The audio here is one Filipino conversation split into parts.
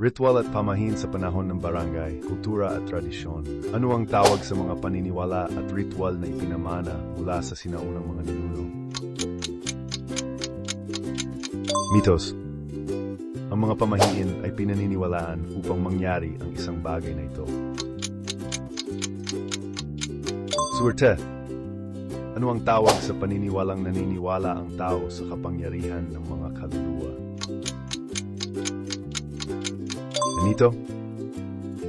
Ritual at pamahin sa panahon ng barangay, kultura at tradisyon. Ano ang tawag sa mga paniniwala at ritual na ipinamana mula sa sinaunang mga ninuno? Mitos Ang mga pamahiin ay pinaniniwalaan upang mangyari ang isang bagay na ito. Suwerte Ano ang tawag sa paniniwalang naniniwala ang tao sa kapangyarihan ng mga kaluluwa? Anito?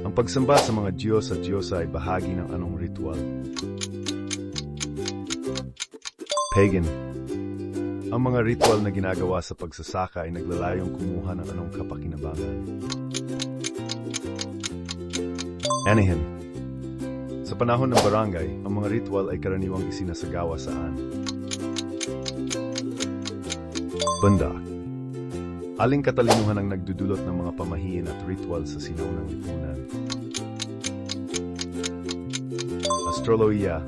Ang pagsamba sa mga Diyos at Diyosa ay bahagi ng anong ritual? Pagan. Ang mga ritual na ginagawa sa pagsasaka ay naglalayong kumuha ng anong kapakinabangan. Anaheim. Sa panahon ng barangay, ang mga ritual ay karaniwang isinasagawa saan? Banda. Aling katalinuhan ang nagdudulot ng mga pamahiin at ritual sa sinaunang lipunan? Astrolohiya.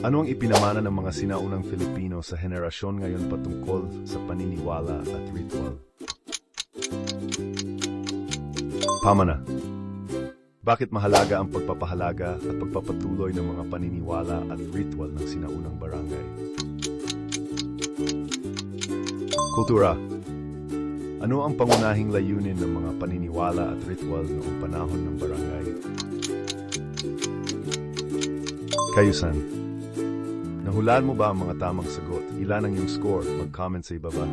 Ano ang ipinamana ng mga sinaunang Filipino sa henerasyon ngayon patungkol sa paniniwala at ritual? Pamana. Bakit mahalaga ang pagpapahalaga at pagpapatuloy ng mga paniniwala at ritual ng sinaunang barangay? Kultura. Ano ang pangunahing layunin ng mga paniniwala at ritual noong panahon ng barangay? Kayusan. Nahulaan mo ba ang mga tamang sagot? Ilan ang iyong score? Mag-comment sa ibaba.